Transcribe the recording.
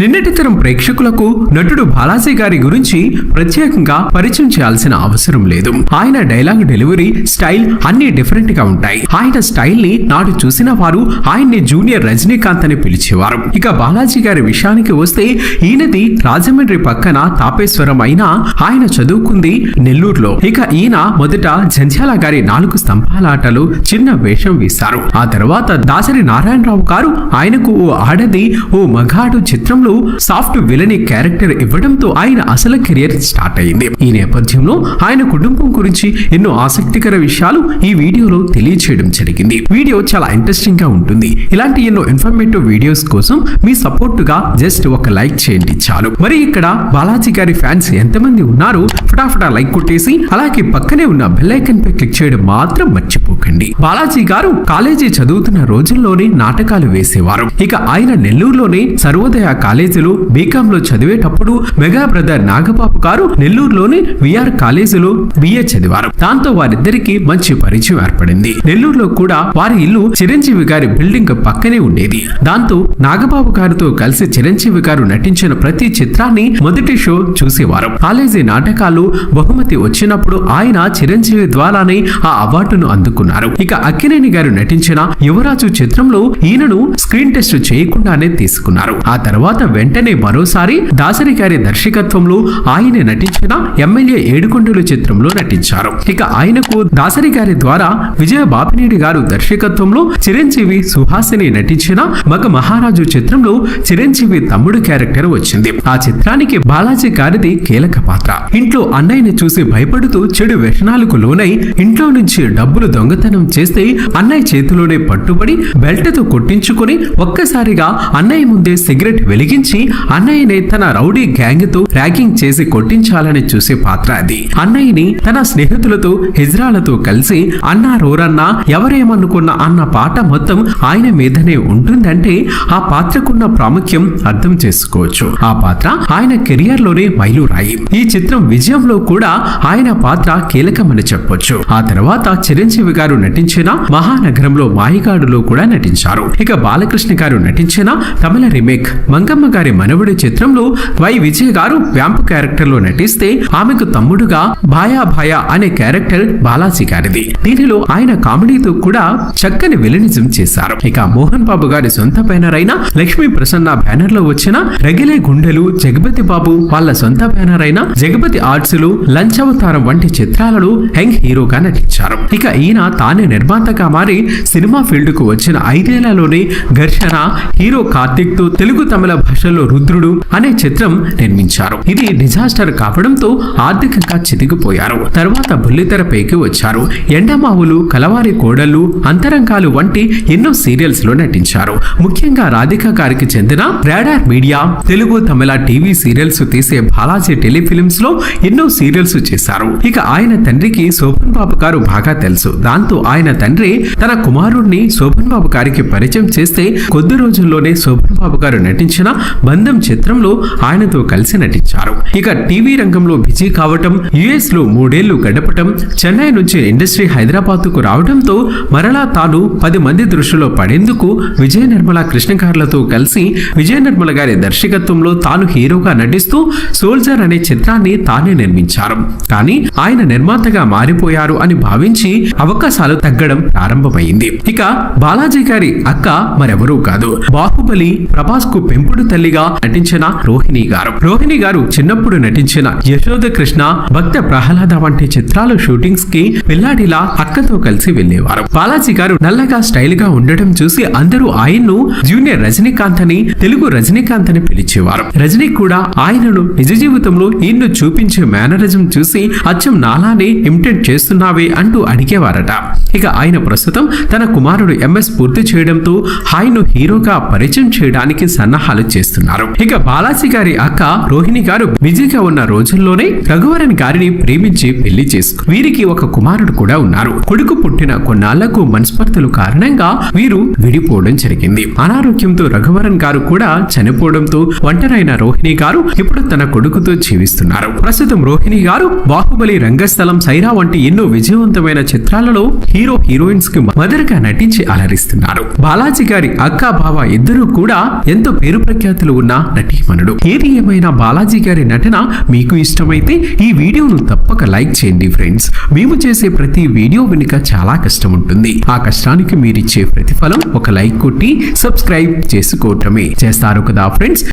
నిన్నటి తరం ప్రేక్షకులకు నటుడు బాలాజీ గారి గురించి ప్రత్యేకంగా పరిచయం చేయాల్సిన అవసరం లేదు. ఆయన డైలాగ్ డెలివరీ స్టైల్ అన్ని డిఫరెంట్గా ఉంటాయి. ఆయన స్టైల్ని నాడు చూసిన వారు ఆయన్ని జూనియర్ రజనీకాంత్ అని పిలిచేవారు. ఇక బాలాజీ గారి విషయానికి వస్తే ఈయనది రాజమండ్రి పక్కన తాపేశ్వరం అయినా ఆయన చదువుకుంది నెల్లూరులో. ఇక ఈయన మొదట జంధ్యాల గారి నాలుగు స్తంభాల ఆటలు చిన్న వేషం వేశారు. ఆ తర్వాత దాసరి నారాయణరావు గారు ఆయనకు ఓ ఆడది ఓ మగాడు చిత్రంలో సాఫ్ట్ విలని క్యారెక్టర్ ఇవ్వడంతో ఆయన అసలు కెరియర్ స్టార్ట్ అయింది ఈ నేపథ్యంలో ఆయన కుటుంబం గురించి ఎన్నో ఆసక్తికర విషయాలు ఈ వీడియోలో తెలియచేయడం జరిగింది. వీడియో చాలా ఇంట్రెస్టింగ్గా ఉంటుంది. ఇలాంటి ఎన్నో ఇన్ఫర్మేటివ్ వీడియోస్ కోసం మీ సపోర్ట్గా జస్ట్ ఒక లైక్ చేయండి చాలు. మరి ఇక్కడ బాలాజీ గారి ఫ్యాన్స్ ఎంతమంది ఉన్నారో ఫటాఫటా లైక్ కొట్టేసి అలాగే పక్కనే ఉన్న బెల్ ఐకన్ పై క్లిక్ చేయడం మాత్రం మర్చిపోకండి. బాలాజీ గారు కాలేజీ చదువుతున్న రోజుల్లోనే నాటకాలు వేసేవారు. ఇక ఆయన నెల్లూరులోనే సర్వోదయ కాలేజీలో బీకామ్లో చదివేటప్పుడు మెగా బ్రదర్ నాగబాబు గారు నెల్లూరులోని విఆర్ కాలేజీలో బిఏ చదివారు. దాంతో వారిద్దరికి మంచి పరిచయం ఏర్పడింది. నెల్లూరులో కూడా వారి ఇల్లు చిరంజీవి గారి బిల్డింగ్ పక్కనే ఉండేది. దాంతో నాగబాబు గారితో కలిసి చిరంజీవి గారు నటించిన ప్రతి చిత్రాన్ని మొదటి షో చూసేవారు. కాలేజీ నాటకాలు బహుమతి వచ్చినప్పుడు ఆయన చిరంజీవి ద్వారానే ఆ అవార్డును అందుకున్నారు. ఇక అక్కినేని గారు నటించిన యువరాజు చిత్రంలో ఈయనను స్క్రీన్ టెస్ట్ చేయకుండానే తీసుకున్నారు. ఆ తర్వాత వెంటనే మరోసారి దాసరి గారి దర్శకత్వంలో ఆయన నటించిన ఎమ్మెల్యే ఏడుకొండలు చిత్రంలో నటించారు. ఇక ఆయనకు దాసరి గారి ద్వారా విజయ బాపినేడి గారు దర్శకత్వంలో చిరంజీవి సుహాసిని నటించిన మగ మహారాజు చిత్రంలో చిరంజీవి తమ్ముడు క్యారెక్టర్ వచ్చింది. ఆ చిత్రానికి బాలాజీ గారిది కీలక పాత్ర. ఇంట్లో అన్నయ్యని చూసి భయపడుతూ చెడు వ్యసనాలకు లోనై ఇంట్లో నుంచి డబ్బులు దొంగతనం చేస్తే అన్నయ్య చేతిలోనే పట్టుబడి బెల్ట్తో కొట్టించుకొని ఒక్కసారిగా అన్నయ్య ముందే సిగరెట్ వెలిగించి అన్నయ్యని తన రౌడీ గ్యాంగ్తో ర్యాగింగ్ చేసి కొట్టించాలని చూసే పాత్ర అది. అన్నయ్యని తన స్నేహితులతో హిజ్రాలతో కలిసి అన్నా రోరన్నా ఎవరేమనుకున్న అన్న పాట మొత్తం ఆయన మీదనే ఉంటుందంటే ఆ పాత్రకున్న ప్రాముఖ్యం అర్థం చేసుకోవచ్చు. ఆ పాత్ర ఆయన కెరియర్లోనే మైలురాయి. ఈ చిత్రం విజయంలో కూడా ఆయన పాత్ర కీలకమని చెప్పొచ్చు. ఆ తర్వాత చిరంజీవి గారు నటించిన మహానగరంలో మాయగాడులో కూడా నటించారు. ఇక బాలకృష్ణ గారు నటించిన తమిళ రీమేక్ మంగమ్మ గారి మనవుడి చిత్రంలో వై విజయ్ గారు వ్యాంప్ క్యారెక్టర్లో నటిస్తే ఆమెకు తమ్ముడుగా భాయా భాయా అనే క్యారెక్టర్ బాలాజీ గారిది. దీనిలో ఆయన కామెడీతో కూడా చక్కని విలనిజం చేశారు. ఇక మోహన్ బాబు గారి సొంత బ్యానర్ అయిన లక్ష్మీ ప్రసన్న బ్యానర్లో వచ్చిన రగిలే గుండెలు జగపతి బాబు వాళ్ళ సొంత బ్యానర్ అయిన జగపతి ఆర్ట్స్లో లంచవతారం వంటి చిత్రాలలో హెంగ్ హీరోగా నటించారు. ఇక ఈయన తానే నిర్మాతగా మారి సినిమా ఫీల్డ్కు వచ్చిన ఐదేళ్ళలోనే ఘర్షణ హీరో కార్తిక్తో తెలుగు తమిళ భాషలో రుద్రుడు అనే చిత్రం నిర్మించారు. ఇది డిజాస్టర్ కావడంతో ఆర్థికంగా చితికిపోయారు. తర్వాత బుల్లితెరపైకి వచ్చారు. ఎండమావులు కలవారి కోడళ్ళు అంతరంగాలు వంటి ఎన్నో సీరియల్స్లో నటించారు. ముఖ్యంగా రాధిక గారికి చెందిన radar media Telugu Tamil TV serials తీసే బాలాజీ టెలిఫిలిమ్స్లో ఎన్నో సీరియల్స్ చేశారు. ఇక ఆయన తండ్రికి శోభన్ బాబు గారు బాగా తెలుసు. దాంతో ఆయన తండ్రి తన కుమారుణ్ణి శోభన్ బాబు గారికి పరిచయం చేస్తే కొద్ది రోజుల్లోనే శోభన్ బాబు గారు నటించిన బంధం చిత్రంలో ఆయనతో కలిసి నటించారు. ఇక టీవీ రంగంలో బిజీ కావటం యుఎస్లో మూడేళ్ళు గడపటం చెన్నై నుంచి ఇండస్ట్రీ హైదరాబాద్కు రావడంతో మరలా తాను పది మంది దృష్టిలో పడేందుకు విజయ నిర్మల కృష్ణకారులతో కలిసి విజయ నిర్మల గారి దర్శకత్వంలో తాను హీరోగా నటిస్తూ సోల్జర్ అనే చిత్రాన్ని తానే నిర్మించారు. కానీ ఆయన నిర్మాతగా మారిపోయారు అని భావించి అవకాశాలు తగ్గడం ప్రారంభమైంది. ఇక బాలాజీ గారి అక్క మరెవరూ కాదు. బాహుబలి ప్రభాస్కు పెంపుడు తల్లిగా నటించిన రోహిణి గారు. రోహిణి గారు చిన్నప్పుడు నటించిన యశోద కృష్ణ భక్త ప్రహ్లాద వంటి చిత్రాలు షూటింగ్స్కి పిల్లాడిలా అక్కతో కలిసి వెళ్ళేవారు బాలాజీ గారు నల్లగా స్టైల్గా ఉండడం చూసి అందరూ ఆయన్ను జూనియర్ రజనీకాంత్ అని తెలుగు రజనీకాంత్ అని పిలిచేవారు. రజనీ కూడా ఆయనను నిజ జీవితంలో ఈయన్ను చూపించే మేనరిజం చూసి అచ్చం నాలానే ఇమిటేట్ చేస్తున్నావే అంటూ అడిగేవారట. ఇక ఆయన ప్రస్తుతం తన కుమారుడు ఎంఎస్ పూర్తి చేయడంతో ఆయన్ను హీరోగా పరిచయం చేయడానికి సన్నాహాలు చేశారు. చేస్తున్నారు. ఇక బాలాజీ గారి అక్క రోహిణి గారు బిజీగా ఉన్న రోజుల్లోనే రఘువరన్ గారిని ప్రేమించి పెళ్ళి చేసుకు వీరికి ఒక కుమారుడు కూడా ఉన్నారు. కొడుకు పుట్టిన కొన్నాళ్ళకు మనస్పర్ధలు కారణంగా వీరు విడిపోవడం జరిగింది. అనారోగ్యంతో రఘువరన్ గారు కూడా చనిపోవడంతో ఒంటరైన రోహిణి గారు ఇప్పుడు తన కొడుకుతో జీవిస్తున్నారు. ప్రస్తుతం రోహిణి గారు బాహుబలి రంగస్థలం సైరా వంటి ఎన్నో విజయవంతమైన చిత్రాలలో హీరో హీరోయిన్స్కి మదర్గా నటించి అలరిస్తున్నారు. బాలాజీ గారి అక్క బావ ఇద్దరు కూడా ఎంతో పేరు ప్రఖ్యాతి ప్రఖ్యాతులు ఉన్న నటీమణుడు ఏది ఏమైనా బాలాజీ గారి నటన మీకు ఇష్టమైతే ఈ వీడియోను తప్పక లైక్ చేయండి ఫ్రెండ్స్. మేము చేసే ప్రతి వీడియో వెనుక చాలా కష్టం ఉంటుంది. ఆ కష్టానికి మీరిచ్చే ప్రతిఫలం ఒక లైక్ కొట్టి సబ్స్క్రైబ్ చేసుకోవటమే. చేస్తారు కదా ఫ్రెండ్స్?